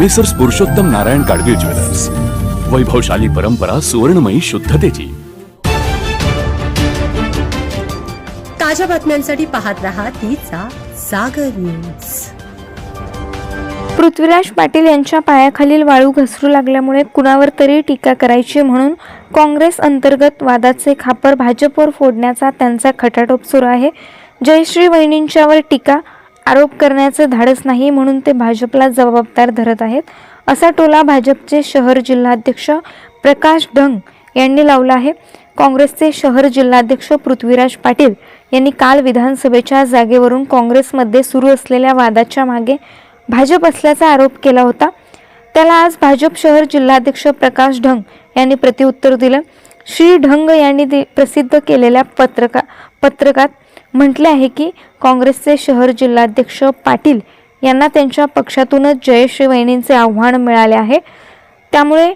Messrs Purushottam Narayan Gadgil jewellers. वैभवशाली परंपरा सुवर्णमयी शुद्धतेची. ताज्या बातम्यांसाठी पाहत रहा तिचा सागर न्यूज. पृथ्वीराज पाटील यांच्या पायाखालील वाळू घसरू लागल्यामुळे कुणावर तरी टीका करायची म्हणून काँग्रेस अंतर्गत वादाचे खापर भाजपवर फोडण्याचा त्यांचा खटाटोप सुरू आहे. जयश्री वहिनींच्यावर टीका आरोप करण्याचं धाडस नाही म्हणून ते भाजपला जबाबदार धरत आहेत. असा टोला भाजपचे शहर जिल्हाध्यक्ष प्रकाश ढंग यांनी लावला आहे. काँग्रेसचे शहर जिल्हाध्यक्ष पृथ्वीराज पाटील यांनी काल विधानसभेच्या जागेवरून काँग्रेसमध्ये सुरू असलेल्या वादाच्या मागे भाजप असल्याचा आरोप केला होता. त्याला आज भाजप शहर जिल्हाध्यक्ष प्रकाश ढंग यांनी प्रतिउत्तर दिलं. श्री ढंग यांनी दि- प्रसिद्ध केलेल्या पत्रका पत्रकात म्हटले आहे की काँग्रेसचे शहर जिल्हाध्यक्ष पाटील यांना त्यांच्या पक्षातूनच जयश्री वहिनींचे आव्हान मिळाले आहे. त्यामुळे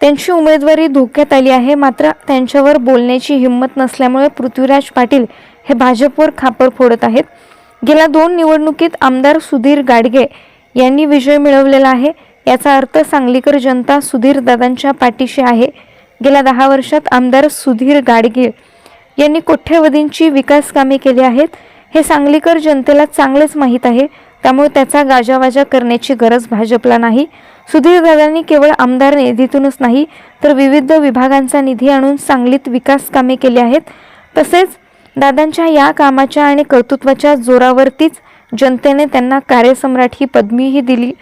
त्यांची उमेदवारी धोक्यात आली आहे. मात्र त्यांच्यावर बोलण्याची हिंमत नसल्यामुळे पृथ्वीराज पाटील हे भाजपवर खापर फोडत आहेत. गेल्या दोन निवडणुकीत आमदार सुधीर गाडगे यांनी विजय मिळवलेला आहे. याचा अर्थ सांगलीकर जनता सुधीर दादांच्या पाठीशी आहे. गेल्या दहा वर्षात आमदार सुधीर गाडगे यांनी कोठ्यावधींची विकास कामे केली आहेत हे सांगलीकर जनतेला चांगलेच माहीत आहे. त्यामुळे त्याचा गाजावाजा करण्याची गरज भाजपला नाही. सुधीर दादांनी केवळ आमदार निधीतूनच नाही तर विविध विभागांचा निधी आणून सांगलीत विकास कामे केली आहेत. तसेच दादांच्या या कामाच्या आणि कर्तृत्वाच्या जोरावरतीच जनतेने त्यांना कार्यसम्राट ही पदवीही दिली.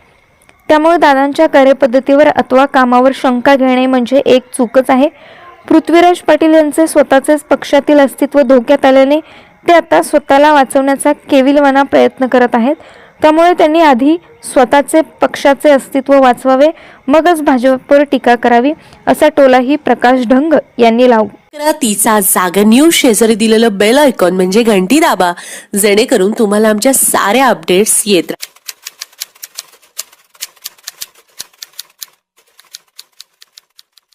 त्यामुळे दादांच्या कार्यपद्धतीवर अथवा कामावर शंका घेणे म्हणजे एक चूकच आहे. पृथ्वीराज पाटील यांचे स्वतःचेच पक्षातील अस्तित्व धोक्यात आल्याने ते आता स्वतःला वाचवण्याचा केविलवाना प्रयत्न करत आहेत. त्यामुळे त्यांनी आधी स्वतःचे पक्षाचे अस्तित्व वाचवावे मगच भाजपवर टीका करावी असा टोलाही प्रकाश ढंग यांनी लावला तिचा जागा न्यूज शेजारी दिलेलं बेल आयकॉन म्हणजे घंटी दाबा जेणेकरून तुम्हाला आमच्या साऱ्या अपडेट्स येत